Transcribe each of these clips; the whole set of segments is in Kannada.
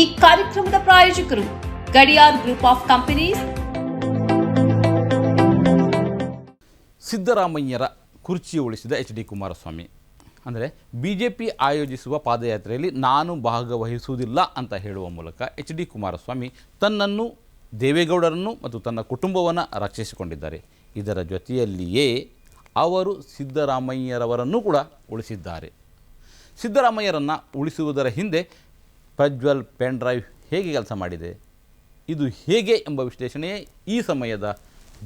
ಈ ಕಾರ್ಯಕ್ರಮದ ಪ್ರಾಯೋಜಕರು ಗಡಿಯಾರ್ ಗ್ರೂಪ್ ಆಫ್ ಕಂಪನೀಸ್. ಸಿದ್ದರಾಮಯ್ಯರ ಕುರ್ಚಿ ಉಳಿಸಿದ ಎಚ್ ಡಿ ಕುಮಾರಸ್ವಾಮಿ. ಅಂದರೆ ಬಿ ಜೆ ಪಿ ಆಯೋಜಿಸುವ ಪಾದಯಾತ್ರೆಯಲ್ಲಿ ನಾನು ಭಾಗವಹಿಸುವುದಿಲ್ಲ ಅಂತ ಹೇಳುವ ಮೂಲಕ ಎಚ್ ಡಿ ಕುಮಾರಸ್ವಾಮಿ ತನ್ನನ್ನು, ದೇವೇಗೌಡರನ್ನು ಮತ್ತು ತನ್ನ ಕುಟುಂಬವನ್ನು ರಕ್ಷಿಸಿಕೊಂಡಿದ್ದಾರೆ. ಇದರ ಜೊತೆಯಲ್ಲಿಯೇ ಅವರು ಸಿದ್ದರಾಮಯ್ಯರವರನ್ನು ಕೂಡ ಉಳಿಸಿದ್ದಾರೆ. ಸಿದ್ದರಾಮಯ್ಯರನ್ನು ಉಳಿಸುವುದರ ಹಿಂದೆ ಪ್ರಜ್ವಲ್ ಪೆನ್ ಡ್ರೈವ್ ಹೇಗೆ ಕೆಲಸ ಮಾಡಿದೆ? ಇದು ಹೇಗೆ ಎಂಬ ವಿಶ್ಲೇಷಣೆಯೇ ಈ ಸಮಯದ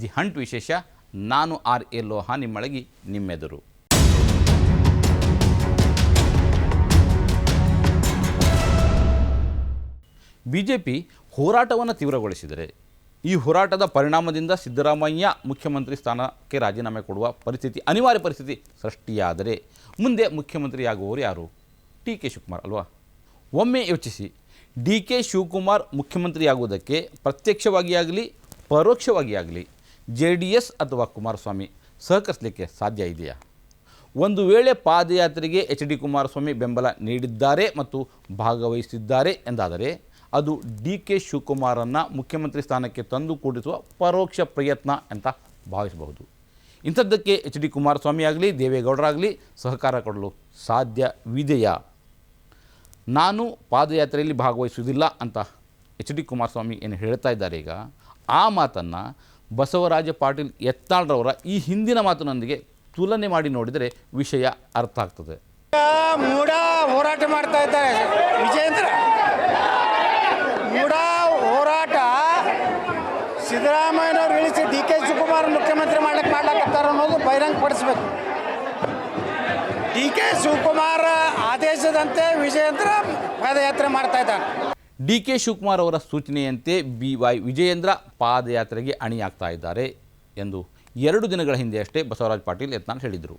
ದಿ ಹಂಟ್ ವಿಶೇಷ. ನಾನು ಆರ್ ಎ ಲೋಹ, ನಿಮ್ಮೊಳಗಿ ನಿಮ್ಮೆದುರು. ಬಿ ಜೆ ಪಿ ಹೋರಾಟವನ್ನು ತೀವ್ರಗೊಳಿಸಿದರೆ, ಈ ಹೋರಾಟದ ಪರಿಣಾಮದಿಂದ ಸಿದ್ದರಾಮಯ್ಯ ಮುಖ್ಯಮಂತ್ರಿ ಸ್ಥಾನಕ್ಕೆ ರಾಜೀನಾಮೆ ಕೊಡುವ ಪರಿಸ್ಥಿತಿ, ಅನಿವಾರ್ಯ ಪರಿಸ್ಥಿತಿ ಸೃಷ್ಟಿಯಾದರೆ, ಮುಂದೆ ಮುಖ್ಯಮಂತ್ರಿಯಾಗುವವರು ಯಾರು? ಟಿ ಕೆ ಶಿವಕುಮಾರ್, ಅಲ್ವಾ? ಒಮ್ಮೆ ಯೋಚಿಸಿ. ಡಿ ಕೆ ಶಿವಕುಮಾರ್ ಮುಖ್ಯಮಂತ್ರಿಯಾಗುವುದಕ್ಕೆ ಪ್ರತ್ಯಕ್ಷವಾಗಿ ಆಗಲಿ, ಪರೋಕ್ಷವಾಗಿ ಆಗಲಿ, ಜೆ ಡಿ ಎಸ್ ಅಥವಾ ಕುಮಾರಸ್ವಾಮಿ ಸಹಕರಿಸಲಿಕ್ಕೆ ಸಾಧ್ಯ ಇದೆಯಾ? ಒಂದು ವೇಳೆ ಪಾದಯಾತ್ರೆಗೆ ಎಚ್ ಡಿ ಕುಮಾರಸ್ವಾಮಿ ಬೆಂಬಲ ನೀಡಿದ್ದಾರೆ ಮತ್ತು ಭಾಗವಹಿಸಿದ್ದಾರೆ ಎಂದಾದರೆ, ಅದು ಡಿ ಕೆ ಶಿವಕುಮಾರನ್ನು ಮುಖ್ಯಮಂತ್ರಿ ಸ್ಥಾನಕ್ಕೆ ತಂದು ಕೂಡಿಸುವ ಪರೋಕ್ಷ ಪ್ರಯತ್ನ ಅಂತ ಭಾವಿಸಬಹುದು. ಇಂಥದ್ದಕ್ಕೆ ಎಚ್ ಡಿ ಕುಮಾರಸ್ವಾಮಿ ಆಗಲಿ, ದೇವೇಗೌಡರಾಗಲಿ ಸಹಕಾರ ಕೊಡಲು ಸಾಧ್ಯವಿದೆಯಾ? ನಾನು ಪಾದಯಾತ್ರೆಯಲ್ಲಿ ಭಾಗವಹಿಸುವುದಿಲ್ಲ ಅಂತ ಎಚ್ ಡಿ ಕುಮಾರಸ್ವಾಮಿ ಏನು ಹೇಳ್ತಾ ಇದ್ದಾರೆ ಈಗ, ಆ ಮಾತನ್ನು ಬಸವರಾಜ ಪಾಟೀಲ್ ಯತ್ನಾಳ್ರವರ ಈ ಹಿಂದಿನ ಮಾತಿನೊಂದಿಗೆ ತುಲನೆ ಮಾಡಿ ನೋಡಿದರೆ ವಿಷಯ ಅರ್ಥ ಆಗ್ತದೆ. ಮೂಡ ಹೋರಾಟ ಮಾಡ್ತಾ ಇದ್ದಾರೆ. ವಿಜೇಂದ್ರ ಮೂಡ ಹೋರಾಟ ಸಿದ್ದರಾಮಯ್ಯನವ್ರು ಇಳಿಸಿ ಡಿ ಕೆ ಶಿವಕುಮಾರ್ ಮುಖ್ಯಮಂತ್ರಿ ಮಾಡ್ಲಿಕ್ಕೆ ಮಾಡ್ಲಾಕತ್ತಾರ ಅನ್ನೋದು ಬಹಿರಂಗ ಪಡಿಸ್ಬೇಕು ಡಿ ಕೆ ಶಿವಕುಮಾರ್ ಆದೇಶದಂತೆ ವಿಜಯೇಂದ್ರ ಪಾದಯಾತ್ರೆ ಮಾಡ್ತಾ ಇದ್ದಾನೆ. ಡಿ ಕೆ ಶಿವಕುಮಾರ್ ಅವರ ಸೂಚನೆಯಂತೆ ಬಿ ವೈ ವಿಜಯೇಂದ್ರ ಪಾದಯಾತ್ರೆಗೆ ಅಣಿಯಾಗ್ತಾ ಇದ್ದಾರೆ ಎಂದು ಎರಡು ದಿನಗಳ ಹಿಂದೆ ಅಷ್ಟೇ ಬಸವರಾಜ ಪಾಟೀಲ್ ಯತ್ನಾಳ್ ಹೇಳಿದರು.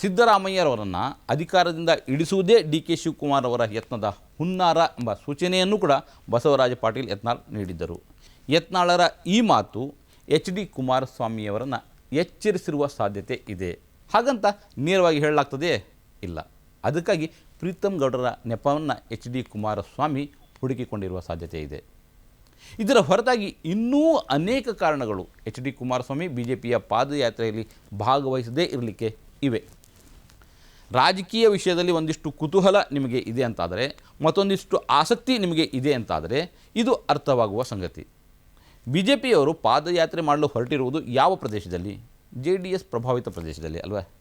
ಸಿದ್ದರಾಮಯ್ಯರವರನ್ನು ಅಧಿಕಾರದಿಂದ ಇಳಿಸುವುದೇ ಡಿ ಕೆ ಶಿವಕುಮಾರ್ ಅವರ ಯತ್ನದ ಹುನ್ನಾರ ಎಂಬ ಸೂಚನೆಯನ್ನು ಕೂಡ ಬಸವರಾಜ ಪಾಟೀಲ್ ಯತ್ನಾಳ್ ನೀಡಿದ್ದರು. ಯತ್ನಾಳರ ಈ ಮಾತು ಎಚ್ ಡಿ ಕುಮಾರಸ್ವಾಮಿಯವರನ್ನು ಎಚ್ಚರಿಸಿರುವ ಸಾಧ್ಯತೆ ಇದೆ. ಹಾಗಂತ ನೇರವಾಗಿ ಹೇಳಲಾಗ್ತದೆಯೇ ಇಲ್ಲ. ಅದಕ್ಕಾಗಿ ಪ್ರೀತಮ್ ಗೌಡರ ನೆಪವನ್ನು ಎಚ್ ಡಿ ಕುಮಾರಸ್ವಾಮಿ ಹುಡುಕಿಕೊಂಡಿರುವ ಸಾಧ್ಯತೆ ಇದೆ. ಇದರ ಹೊರತಾಗಿ ಇನ್ನೂ ಅನೇಕ ಕಾರಣಗಳು H D Kumaraswamy B J ಪಿಯ ಪಾದಯಾತ್ರೆಯಲ್ಲಿ ಭಾಗವಹಿಸದೇ ಇರಲಿಕ್ಕೆ ಇವೆ. ರಾಜಕೀಯ ವಿಷಯದಲ್ಲಿ ಒಂದಿಷ್ಟು ಕುತೂಹಲ ನಿಮಗೆ ಇದೆ ಅಂತಾದರೆ, ಮತ್ತೊಂದಿಷ್ಟು ಆಸಕ್ತಿ ನಿಮಗೆ ಇದೆ ಅಂತಾದರೆ, ಇದು ಅರ್ಥವಾಗುವ ಸಂಗತಿ. ಬಿ ಜೆ ಪಿಯವರು ಪಾದಯಾತ್ರೆ ಮಾಡಲು ಹೊರಟಿರುವುದು ಯಾವ ಪ್ರದೇಶದಲ್ಲಿ? ಜೆ ಡಿ ಎಸ್ ಪ್ರಭಾವಿತ ಪ್ರದೇಶದಲ್ಲಿ ಅಲ್ವೇ?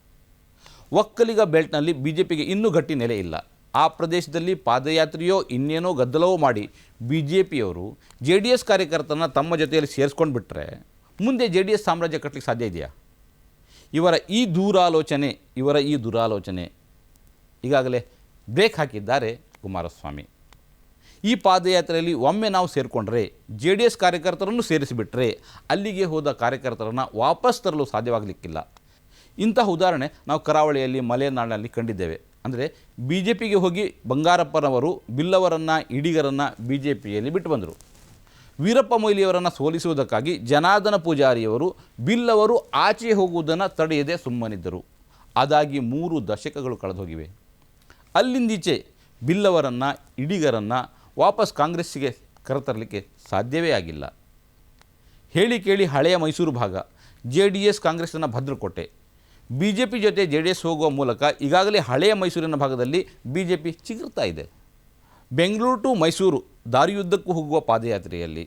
ಒಕ್ಕಲಿಗ ಬೆಲ್ಟ್ನಲ್ಲಿ ಬಿ ಜೆ ಪಿಗೆ ಇನ್ನೂ ಗಟ್ಟಿ ನೆಲೆ ಇಲ್ಲ. ಆ ಪ್ರದೇಶದಲ್ಲಿ ಪಾದಯಾತ್ರೆಯೋ ಇನ್ನೇನೋ ಗದ್ದಲವೋ ಮಾಡಿ ಬಿ ಜೆ ಪಿಯವರು ಜೆ ಡಿ ಎಸ್ ಕಾರ್ಯಕರ್ತರನ್ನ ತಮ್ಮ ಜೊತೆಯಲ್ಲಿ ಸೇರಿಸ್ಕೊಂಡು ಬಿಟ್ಟರೆ ಮುಂದೆ ಜೆ ಡಿ ಎಸ್ ಸಾಮ್ರಾಜ್ಯ ಕಟ್ಟಲಿಕ್ಕೆ ಸಾಧ್ಯ ಇದೆಯಾ? ಇವರ ಈ ದೂರಾಲೋಚನೆ, ಇವರ ಈ ದುರಾಲೋಚನೆ ಈಗಾಗಲೇ ಬ್ರೇಕ್ ಹಾಕಿದ್ದಾರೆ ಕುಮಾರಸ್ವಾಮಿ. ಈ ಪಾದಯಾತ್ರೆಯಲ್ಲಿ ಒಮ್ಮೆ ನಾವು ಸೇರಿಕೊಂಡ್ರೆ ಜೆ ಡಿ ಎಸ್ ಕಾರ್ಯಕರ್ತರನ್ನು ಸೇರಿಸಿಬಿಟ್ರೆ ಅಲ್ಲಿಗೆ ಹೋದ ಕಾರ್ಯಕರ್ತರನ್ನು ವಾಪಸ್ ತರಲು ಸಾಧ್ಯವಾಗಲಿಕ್ಕಿಲ್ಲ. ಇಂತಹ ಉದಾಹರಣೆ ನಾವು ಕರಾವಳಿಯಲ್ಲಿ ಮಲೆನಾಡಿನಲ್ಲಿ ಕಂಡಿದ್ದೇವೆ. ಅಂದರೆ ಬಿ ಜೆ ಪಿಗೆ ಹೋಗಿ ಬಂಗಾರಪ್ಪನವರು ಬಿಲ್ಲವರನ್ನು ಇಡಿಗರನ್ನು ಬಿ ಜೆ ಪಿಯಲ್ಲಿ ಬಿಟ್ಟು ಬಂದರು. ವೀರಪ್ಪ ಮೊಯ್ಲಿಯವರನ್ನು ಸೋಲಿಸುವುದಕ್ಕಾಗಿ ಜನಾರ್ದನ ಪೂಜಾರಿಯವರು ಬಿಲ್ಲವರು ಆಚೆ ಹೋಗುವುದನ್ನು ತಡೆಯದೆ ಸುಮ್ಮನಿದ್ದರು. ಅದಾಗಿ ಮೂರು ದಶಕಗಳು ಕಳೆದು ಹೋಗಿವೆ ಅಲ್ಲಿಂದೀಚೆ ಬಿಲ್ಲವರನ್ನು ಇಡಿಗರನ್ನು ವಾಪಸ್ ಕಾಂಗ್ರೆಸ್ಸಿಗೆ ಕರೆತರಲಿಕ್ಕೆ ಸಾಧ್ಯವೇ ಆಗಿಲ್ಲ. ಹೇಳಿ ಕೇಳಿ ಹಳೆಯ ಮೈಸೂರು ಭಾಗ ಜೆ ಡಿ ಎಸ್ ಕಾಂಗ್ರೆಸ್ಸನ್ನು ಭದ್ರಕೋಟೆ. ಬಿ ಜೆ ಪಿ ಜೊತೆ ಜೆ ಡಿ ಎಸ್ ಹೋಗುವ ಮೂಲಕ ಈಗಾಗಲೇ ಹಳೆಯ ಮೈಸೂರಿನ ಭಾಗದಲ್ಲಿ ಬಿ ಜೆ ಪಿ ಚಿಗುರ್ತಾ ಇದೆ. ಬೆಂಗಳೂರು ಟು ಮೈಸೂರು ದಾರಿಯುದ್ದಕ್ಕೂ ಹೋಗುವ ಪಾದಯಾತ್ರೆಯಲ್ಲಿ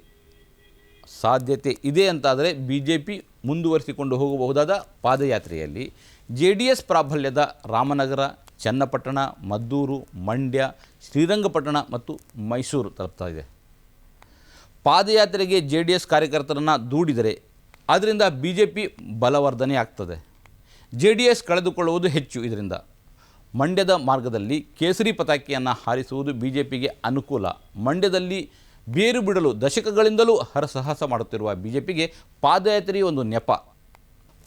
ಸಾಧ್ಯತೆ ಇದೆ ಅಂತಾದರೆ ಬಿ ಜೆ ಪಿ ಮುಂದುವರಿಸಿಕೊಂಡು ಹೋಗಬಹುದಾದ ಪಾದಯಾತ್ರೆಯಲ್ಲಿ ಜೆ ಡಿ ಎಸ್ ಪ್ರಾಬಲ್ಯದ ರಾಮನಗರ, ಚನ್ನಪಟ್ಟಣ, ಮದ್ದೂರು, ಮಂಡ್ಯ, ಶ್ರೀರಂಗಪಟ್ಟಣ ಮತ್ತು ಮೈಸೂರು ತಲುಪ್ತಾ ಇದೆ. ಪಾದಯಾತ್ರೆಗೆ ಜೆ ಡಿ ಎಸ್ ಕಾರ್ಯಕರ್ತರನ್ನು ದೂಡಿದರೆ ಅದರಿಂದ ಬಿ ಜೆ ಪಿ ಬಲವರ್ಧನೆ ಆಗ್ತದೆ ಜೆ ಡಿ ಎಸ್ ಕಳೆದುಕೊಳ್ಳುವುದು ಹೆಚ್ಚು. ಇದರಿಂದ ಮಂಡ್ಯದ ಮಾರ್ಗದಲ್ಲಿ ಕೇಸರಿ ಪತಾಕಿಯನ್ನು ಹಾರಿಸುವುದು ಬಿ ಜೆ ಪಿಗೆ ಅನುಕೂಲ. ಮಂಡ್ಯದಲ್ಲಿ ಬೇರು ಬಿಡಲು ದಶಕಗಳಿಂದಲೂ ಹರಸಾಹಸ ಮಾಡುತ್ತಿರುವ ಬಿ ಜೆ ಪಿಗೆ ಒಂದು ನೆಪ.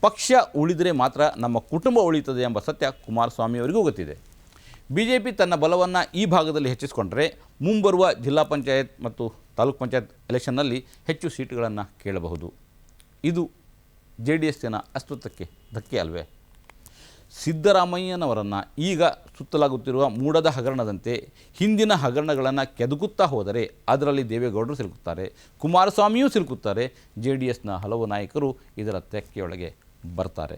ಪಕ್ಷ ಉಳಿದರೆ ಮಾತ್ರ ನಮ್ಮ ಕುಟುಂಬ ಉಳಿಯುತ್ತದೆ ಎಂಬ ಸತ್ಯ ಕುಮಾರಸ್ವಾಮಿಯವರಿಗೂ ಗೊತ್ತಿದೆ. ಬಿ ಜೆ ಪಿ ತನ್ನ ಬಲವನ್ನು ಈ ಭಾಗದಲ್ಲಿ ಹೆಚ್ಚಿಸಿಕೊಂಡರೆ ಮುಂಬರುವ ಜಿಲ್ಲಾ ಪಂಚಾಯತ್ ಮತ್ತು ತಾಲೂಕ್ ಪಂಚಾಯತ್ ಎಲೆಕ್ಷನ್ನಲ್ಲಿ ಹೆಚ್ಚು ಸೀಟುಗಳನ್ನು ಕೇಳಬಹುದು. ಇದು ಜೆ ಡಿ ಎಸ್ಸಿನ ಅಸ್ತಿತ್ವಕ್ಕೆ ಧಕ್ಕೆ ಅಲ್ವೇ? ಸಿದ್ದರಾಮಯ್ಯನವರನ್ನು ಈಗ ಸುತ್ತಲಾಗುತ್ತಿರುವ ಮೂಡದ ಹಗರಣದಂತೆ ಹಿಂದಿನ ಹಗರಣಗಳನ್ನು ಕೆದಕುತ್ತಾ ಹೋದರೆ ಅದರಲ್ಲಿ ದೇವೇಗೌಡರು ಸಿಲುಕುತ್ತಾರೆ, ಕುಮಾರಸ್ವಾಮಿಯೂ ಸಿಲುಕುತ್ತಾರೆ ಜೆ ಡಿ ಎಸ್ನ ಹಲವು ನಾಯಕರು ಇದರ ತೆಕ್ಕೆಯೊಳಗೆ ಬರ್ತಾರೆ.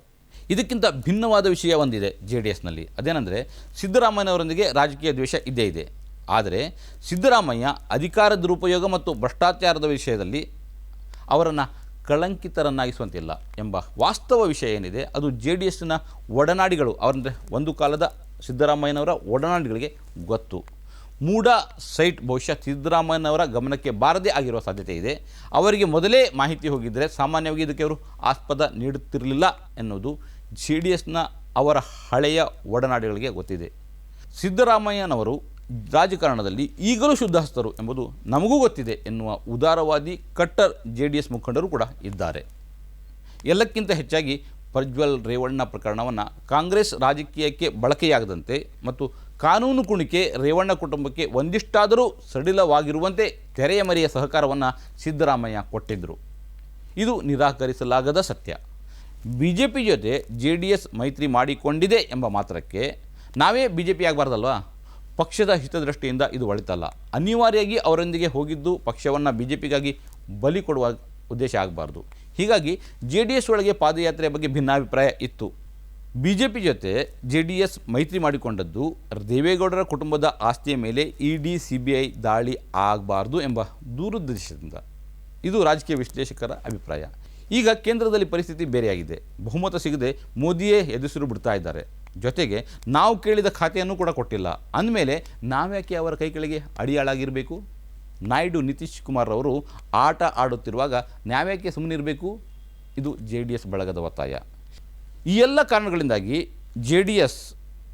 ಇದಕ್ಕಿಂತ ಭಿನ್ನವಾದ ವಿಷಯ ಒಂದಿದೆ ಜೆ ಡಿ ಎಸ್ನಲ್ಲಿ ಅದೇನೆಂದರೆ ಸಿದ್ದರಾಮಯ್ಯನವರೊಂದಿಗೆ ರಾಜಕೀಯ ದ್ವೇಷ ಇದ್ದೇ ಇದೆ. ಆದರೆ ಸಿದ್ದರಾಮಯ್ಯ ಅಧಿಕಾರ ದುರುಪಯೋಗ ಮತ್ತು ಭ್ರಷ್ಟಾಚಾರದ ವಿಷಯದಲ್ಲಿ ಅವರನ್ನು ಕಳಂಕಿತರನ್ನಾಗಿಸುವಂತಿಲ್ಲ ಎಂಬ ವಾಸ್ತವ ವಿಷಯ ಏನಿದೆ, ಅದು ಜೆ ಡಿ ಎಸ್ನ ಒಡನಾಡಿಗಳು, ಅವರಂದರೆ ಒಂದು ಕಾಲದ ಸಿದ್ದರಾಮಯ್ಯನವರ ಒಡನಾಡಿಗಳಿಗೆ ಗೊತ್ತು. ಮೂಡ ಸೈಟ್ ಬಹುಶಃ ಸಿದ್ದರಾಮಯ್ಯನವರ ಗಮನಕ್ಕೆ ಬಾರದೇ ಆಗಿರುವ ಸಾಧ್ಯತೆ ಇದೆ. ಅವರಿಗೆ ಮೊದಲೇ ಮಾಹಿತಿ ಹೋಗಿದ್ದರೆ ಸಾಮಾನ್ಯವಾಗಿ ಇದಕ್ಕೆ ಅವರು ಆಸ್ಪದ ನೀಡುತ್ತಿರಲಿಲ್ಲ ಎನ್ನುವುದು ಜೆ ಡಿ ಎಸ್ನ ಅವರ ಹಳೆಯ ಒಡನಾಡಿಗಳಿಗೆ ಗೊತ್ತಿದೆ. ಸಿದ್ದರಾಮಯ್ಯನವರು ರಾಜಕಾರಣದಲ್ಲಿ ಈಗಲೂ ಶುದ್ಧಹಸ್ತರು ಎಂಬುದು ನಮಗೂ ಗೊತ್ತಿದೆ ಎನ್ನುವ ಉದಾರವಾದಿ ಕಟ್ಟರ್ ಜೆ ಡಿ ಎಸ್ ಮುಖಂಡರು ಕೂಡ ಇದ್ದಾರೆ. ಎಲ್ಲಕ್ಕಿಂತ ಹೆಚ್ಚಾಗಿ ಪ್ರಜ್ವಲ್ ರೇವಣ್ಣ ಪ್ರಕರಣವನ್ನು ಕಾಂಗ್ರೆಸ್ ರಾಜಕೀಯಕ್ಕೆ ಬಳಕೆಯಾಗದಂತೆ ಮತ್ತು ಕಾನೂನು ಕುಣಿಕೆ ರೇವಣ್ಣ ಕುಟುಂಬಕ್ಕೆ ಒಂದಿಷ್ಟಾದರೂ ಸಡಿಲವಾಗಿರುವಂತೆ ತೆರೆಯ ಮರೆಯ ಸಹಕಾರವನ್ನು ಸಿದ್ದರಾಮಯ್ಯ ಕೊಟ್ಟಿದ್ದರು ಇದು ನಿರಾಕರಿಸಲಾಗದ ಸತ್ಯ. ಬಿ ಜೆ ಪಿ ಜೊತೆ ಜೆ ಡಿ ಎಸ್ ಮೈತ್ರಿ ಮಾಡಿಕೊಂಡಿದೆ ಎಂಬ ಮಾತ್ರಕ್ಕೆ ನಾವೇ ಬಿ ಜೆ ಪಿ ಆಗಬಾರ್ದಲ್ವಾ ಪಕ್ಷದ ಹಿತದೃಷ್ಟಿಯಿಂದ ಇದು ಒಳಿತಲ್ಲ. ಅನಿವಾರ್ಯವಾಗಿ ಅವರೊಂದಿಗೆ ಹೋಗಿದ್ದು ಪಕ್ಷವನ್ನು ಬಿ ಜೆ ಪಿಗಾಗಿ ಬಲಿ ಕೊಡುವ ಉದ್ದೇಶ ಆಗಬಾರ್ದು. ಹೀಗಾಗಿ ಜೆ ಡಿ ಎಸ್ ಒಳಗೆ ಪಾದಯಾತ್ರೆಯ ಬಗ್ಗೆ ಭಿನ್ನಾಭಿಪ್ರಾಯ ಇತ್ತು. ಬಿ ಜೆ ಪಿ ಜೊತೆ ಜೆ ಡಿ ಎಸ್ ಮೈತ್ರಿ ಮಾಡಿಕೊಂಡದ್ದು ದೇವೇಗೌಡರ ಕುಟುಂಬದ ಆಸ್ತಿಯ ಮೇಲೆ E D C B I ದಾಳಿ ಆಗಬಾರ್ದು ಎಂಬ ದೂರದೃಷ್ಟಿಯಿಂದ ಇದು ರಾಜಕೀಯ ವಿಶ್ಲೇಷಕರ ಅಭಿಪ್ರಾಯ. ಈಗ ಕೇಂದ್ರದಲ್ಲಿ ಪರಿಸ್ಥಿತಿ ಬೇರೆಯಾಗಿದೆ. ಬಹುಮತ ಸಿಗದೆ ಮೋದಿಯೇ ಎದುರಿಸಿರು ಬಿಡ್ತಾ ಇದ್ದಾರೆ. ಜೊತೆಗೆ ನಾವು ಕೇಳಿದ ಖಾತೆಯನ್ನು ಕೂಡ ಕೊಟ್ಟಿಲ್ಲ. ಅಂದಮೇಲೆ ನಾವ್ಯಾಕೆ ಅವರ ಕೈಗಳಿಗೆ ಅಡಿಯಾಳಾಗಿರಬೇಕು? ನಾಯ್ಡು ನಿತೀಶ್ ಕುಮಾರ್ ಅವರು ಆಟ ಆಡುತ್ತಿರುವಾಗ ನಾವ್ಯಾಕೆ ಸುಮ್ಮನಿರಬೇಕು? ಇದು ಜೆ ಡಿ ಎಸ್ ಬಳಗದ ಒತ್ತಾಯ. ಈ ಎಲ್ಲ ಕಾರಣಗಳಿಂದಾಗಿ ಜೆ ಡಿ ಎಸ್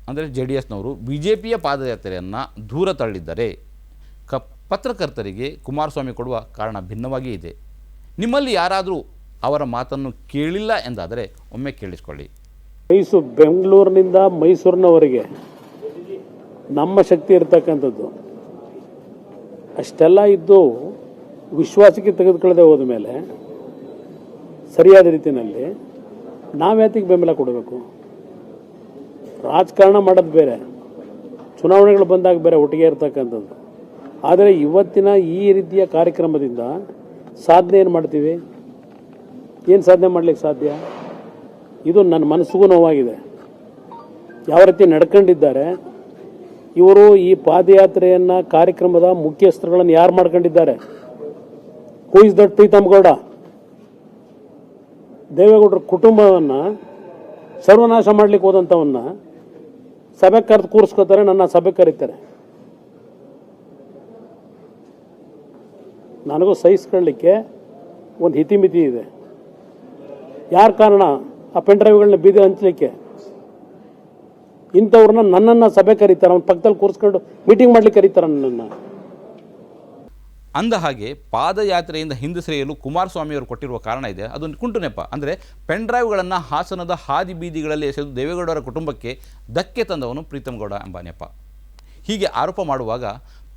ಅಂದರೆ ಜೆ ಡಿ ಎಸ್ನವರು ಬಿ ಜೆ ಪಿಯ ಪಾದಯಾತ್ರೆಯನ್ನು ದೂರ ತಳ್ಳಿದ್ದರೆ. ಕ ಪತ್ರಕರ್ತರಿಗೆ ಕುಮಾರಸ್ವಾಮಿ ಕೊಡುವ ಕಾರಣ ಭಿನ್ನವಾಗಿಯೇ ಇದೆ. ನಿಮ್ಮಲ್ಲಿ ಯಾರಾದರೂ ಅವರ ಮಾತನ್ನು ಕೇಳಿಲ್ಲ ಎಂದಾದರೆ ಒಮ್ಮೆ ಕೇಳಿಸ್ಕೊಳ್ಳಿ. ಮೈಸೂರು, ಬೆಂಗಳೂರಿನಿಂದ ಮೈಸೂರಿನವರೆಗೆ ನಮ್ಮ ಶಕ್ತಿ ಇರತಕ್ಕಂಥದ್ದು. ಅಷ್ಟೆಲ್ಲ ಇದ್ದು ವಿಶ್ವಾಸಕ್ಕೆ ತೆಗೆದುಕೊಳ್ಳದೆ ಹೋದ ಮೇಲೆ ಸರಿಯಾದ ರೀತಿಯಲ್ಲಿ ನಾವ್ಯಾತಿಗೆ ಬೆಂಬಲ ಕೊಡಬೇಕು? ರಾಜಕಾರಣ ಮಾಡೋದು ಬೇರೆ, ಚುನಾವಣೆಗಳು ಬಂದಾಗ ಬೇರೆ ಒಟ್ಟಿಗೆ ಇರ್ತಕ್ಕಂಥದ್ದು. ಆದರೆ ಇವತ್ತಿನ ಈ ರೀತಿಯ ಕಾರ್ಯಕ್ರಮದಿಂದ ಸಾಧನೆ ಏನು ಮಾಡ್ತೀವಿ? ಏನು ಸಾಧನೆ ಮಾಡ್ಲಿಕ್ಕೆ ಸಾಧ್ಯ? ಇದು ನನ್ನ ಮನಸ್ಸಿಗೂ ನೋವಾಗಿದೆ. ಯಾವ ರೀತಿ ನಡ್ಕೊಂಡಿದ್ದಾರೆ, ಇವರು ಈ ಪಾದಯಾತ್ರೆಯನ್ನು ಕಾರ್ಯಕ್ರಮದ ಮುಖ್ಯಸ್ಥರುಗಳನ್ನು ಯಾರು ಮಾಡ್ಕೊಂಡಿದ್ದಾರೆ? Who is that Preetham Gowda ದೇವೇಗೌಡರ ಕುಟುಂಬವನ್ನು ಸರ್ವನಾಶ ಮಾಡ್ಲಿಕ್ಕೆ ಹೋದಂಥವನ್ನ ಸಭೆ ಕರೆದು ಕೂರಿಸ್ಕೋತಾರೆ, ನನ್ನ ಸಭೆ ಕರೀತಾರೆ. ನನಗೂ ಸಹಿಸ್ಕೊಳ್ಳಿಕ್ಕೆ ಒಂದು ಹಿತಿಮಿತಿ ಇದೆ. ಯಾರ ಕಾರಣ? ಆ ಪೆನ್ ಡ್ರೈವ್ಗಳನ್ನ ಬೀದಿ ಹಂಚಲಿಕ್ಕೆ. ಇಂಥವ್ರನ್ನ ನನ್ನನ್ನು ಸಭೆ ಕರೀತಾರೆ, ಅವ್ನ ಪಕ್ಕದಲ್ಲಿ ಕೂರಿಸ್ಕೊಂಡು ಮೀಟಿಂಗ್ ಮಾಡ್ಲಿಕ್ಕೆ ಕರೀತಾರೆ ನನ್ನನ್ನು. ಅಂದ ಹಾಗೆ ಪಾದಯಾತ್ರೆಯಿಂದ ಹಿಂದೆ ಸರಿಯಲು ಕುಮಾರಸ್ವಾಮಿಯವರು ಕೊಟ್ಟಿರುವ ಕಾರಣ ಇದೆ. ಅದೊಂದು ಕುಂಟು ನೆಪ. ಅಂದರೆ ಪೆನ್ ಡ್ರೈವ್ಗಳನ್ನು ಹಾಸನದ ಹಾದಿ ಬೀದಿಗಳಲ್ಲಿ ಎಸೆದು ದೇವೇಗೌಡರ ಕುಟುಂಬಕ್ಕೆ ಧಕ್ಕೆ ತಂದವನು ಪ್ರೀತಮ್ ಗೌಡ ಎಂಬ ನೆಪ. ಹೀಗೆ ಆರೋಪ ಮಾಡುವಾಗ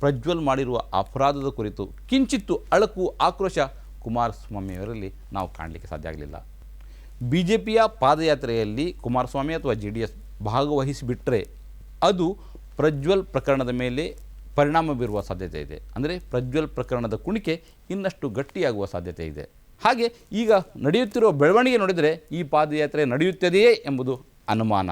ಪ್ರಜ್ವಲ್ ಮಾಡಿರುವ ಅಪರಾಧದ ಕುರಿತು ಕಿಂಚಿತ್ತು ಅಳಕು ಆಕ್ರೋಶ ಕುಮಾರಸ್ವಾಮಿಯವರಲ್ಲಿ ನಾವು ಕಾಣಲಿಕ್ಕೆ ಸಾಧ್ಯ ಆಗಲಿಲ್ಲ. ಬಿ ಜೆ ಪಿಯ ಪಾದಯಾತ್ರೆಯಲ್ಲಿ ಕುಮಾರಸ್ವಾಮಿ ಅಥವಾ ಜೆ ಡಿ ಎಸ್ ಭಾಗವಹಿಸಿಬಿಟ್ರೆ ಅದು ಪ್ರಜ್ವಲ್ ಪ್ರಕರಣದ ಮೇಲೆ ಪರಿಣಾಮ ಬೀರುವ ಸಾಧ್ಯತೆ ಇದೆ. ಅಂದರೆ ಪ್ರಜ್ವಲ್ ಪ್ರಕರಣದ ಕುಣಿಕೆ ಇನ್ನಷ್ಟು ಗಟ್ಟಿಯಾಗುವ ಸಾಧ್ಯತೆ ಇದೆ. ಹಾಗೆ ಈಗ ನಡೆಯುತ್ತಿರುವ ಬೆಳವಣಿಗೆ ನೋಡಿದರೆ ಈ ಪಾದಯಾತ್ರೆ ನಡೆಯುತ್ತದೆಯೇ ಎಂಬುದು ಅನುಮಾನ.